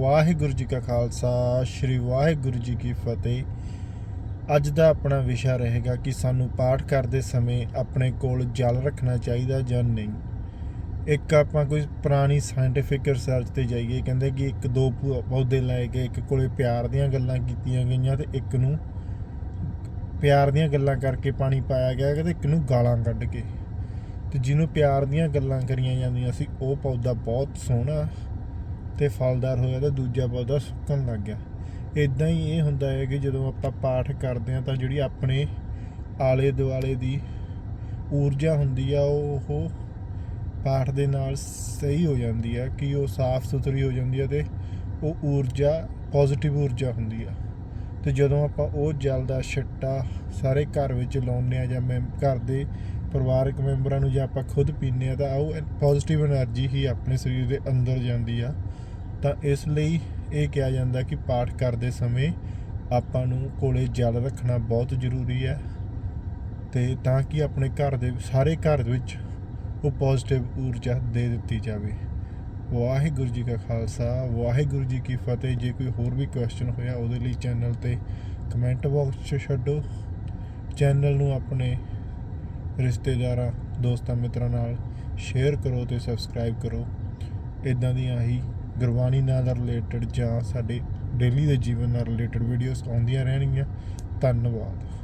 ਵਾਹਿਗੁਰੂ ਜੀ ਕਾ ਖਾਲਸਾ, ਸ੍ਰੀ ਵਾਹਿਗੁਰੂ ਜੀ ਕੀ ਫਤਿਹ। ਅੱਜ ਦਾ ਆਪਣਾ ਵਿਸ਼ਾ ਰਹੇਗਾ ਕਿ ਸਾਨੂੰ ਪਾਠ ਕਰਦੇ ਸਮੇਂ ਆਪਣੇ ਕੋਲ ਜਲ ਰੱਖਣਾ ਚਾਹੀਦਾ ਜਾਂ ਨਹੀਂ। ਇੱਕ ਆਪਾਂ ਕੋਈ ਪੁਰਾਣੀ ਸਾਇੰਟੀਫਿਕ ਰਿਸਰਚ ਤੇ ਜਾਈਏ, ਕਹਿੰਦੇ ਕਿ ਇੱਕ ਦੋ ਪੌਦੇ ਲਾਏ ਗਏ, ਇੱਕ ਕੋਲੇ ਪਿਆਰ ਦੀਆਂ ਗੱਲਾਂ ਕੀਤੀਆਂ ਗਈਆਂ ਤੇ ਇੱਕ ਨੂੰ ਪਿਆਰ ਦੀਆਂ ਗੱਲਾਂ ਕਰਕੇ ਪਾਣੀ ਪਾਇਆ ਗਿਆ ਤੇ ਇੱਕ ਨੂੰ ਗਾਲਾਂ ਕੱਢ ਕੇ। ਤੇ ਜਿਹਨੂੰ ਪਿਆਰ ਦੀਆਂ ਗੱਲਾਂ ਕਰੀਆਂ ਜਾਂਦੀਆਂ ਸੀ, ਉਹ ਪੌਦਾ ਬਹੁਤ ਸੋਹਣਾ ਤੇ ਫਲਦਾਰ ਹੋਇਆ ਤਾਂ ਦੂਜਾ ਪੌਦਾ ਸੁੱਕਣ ਲੱਗ ਗਿਆ। ਇਦਾਂ ਹੀ ਇਹ ਹੁੰਦਾ ਹੈ ਕਿ ਜਦੋਂ ਆਪਾਂ ਪਾਠ ਕਰਦੇ ਹਾਂ ਤਾਂ ਜਿਹੜੀ ਆਪਣੇ ਆਲੇ ਦੁਆਲੇ ਦੀ ਊਰਜਾ ਹੁੰਦੀ ਆ, ਉਹ ਉਹ ਪਾਠ ਦੇ ਨਾਲ ਸਹੀ ਹੋ ਜਾਂਦੀ ਆ, ਕਿ ਉਹ ਸਾਫ਼ ਸੁਥਰੀ ਹੋ ਜਾਂਦੀ ਆ ਤੇ ਉਹ ਊਰਜਾ ਪੋਜ਼ਿਟਿਵ ਊਰਜਾ ਹੁੰਦੀ ਆ। ਤੇ ਜਦੋਂ ਆਪਾਂ ਉਹ ਜਲ ਦਾ ਛਿੱਟਾ ਸਾਰੇ ਘਰ ਵਿੱਚ ਲਾਉਂਦੇ ਆ ਜਾਂ ਮੈਂ ਘਰ ਦੇ ਪਰਿਵਾਰਕ ਮੈਂਬਰਾਂ ਨੂੰ ਜੇ ਆਪਾਂ ਖੁਦ ਪੀਨੇ ਆ ਤਾਂ ਉਹ ਪੋਜ਼ਿਟਿਵ એનર્ਜੀ ਹੀ ਆਪਣੇ ਸਰੀਰ ਦੇ ਅੰਦਰ ਜਾਂਦੀ ਆ। ਤਾਂ ਇਸ ਲਈ ਇਹ ਕਿਹਾ ਜਾਂਦਾ ਕਿ ਪਾਠ ਕਰਦੇ ਸਮੇਂ ਆਪਾਂ ਨੂੰ ਕੋਲੇ ਜਲ ਰੱਖਣਾ ਬਹੁਤ ਜ਼ਰੂਰੀ ਹੈ ਤੇ ਤਾਂ ਕਿ ਆਪਣੇ ਘਰ ਦੇ ਸਾਰੇ ਘਰ ਦੇ ਵਿੱਚ ਉਹ ਪੋਜ਼ਿਟਿਵ ਊਰਜਾ ਦੇ ਦਿੱਤੀ ਜਾਵੇ। ਵਾਹਿਗੁਰੂ ਜੀ ਕਾ ਖਾਲਸਾ, ਵਾਹਿਗੁਰੂ ਜੀ ਕੀ ਫਤਿਹ। ਜੇ ਕੋਈ ਹੋਰ ਵੀ ਕੁਐਸਚਨ ਹੋਇਆ ਉਹਦੇ ਲਈ ਚੈਨਲ ਤੇ ਕਮੈਂਟ ਬਾਕਸ 'ਚ ਛੱਡੋ। ਚੈਨਲ ਨੂੰ ਆਪਣੇ ਰਿਸ਼ਤੇਦਾਰਾਂ, ਦੋਸਤਾਂ, ਮਿੱਤਰਾਂ ਨਾਲ ਸ਼ੇਅਰ ਕਰੋ ਤੇ ਸਬਸਕ੍ਰਾਈਬ ਕਰੋ। ਇਦਾਂ ਦੀਆਂ ਹੀ ਗੁਰਬਾਣੀ ਨਾਲ ਰਿਲੇਟਡ ਜਾਂ ਸਾਡੇ ਡੇਲੀ ਦੇ ਜੀਵਨ ਨਾਲ ਰਿਲੇਟਡ ਵੀਡੀਓਜ਼ ਆਉਂਦੀਆਂ ਰਹਿਣਗੀਆਂ। ਧੰਨਵਾਦ।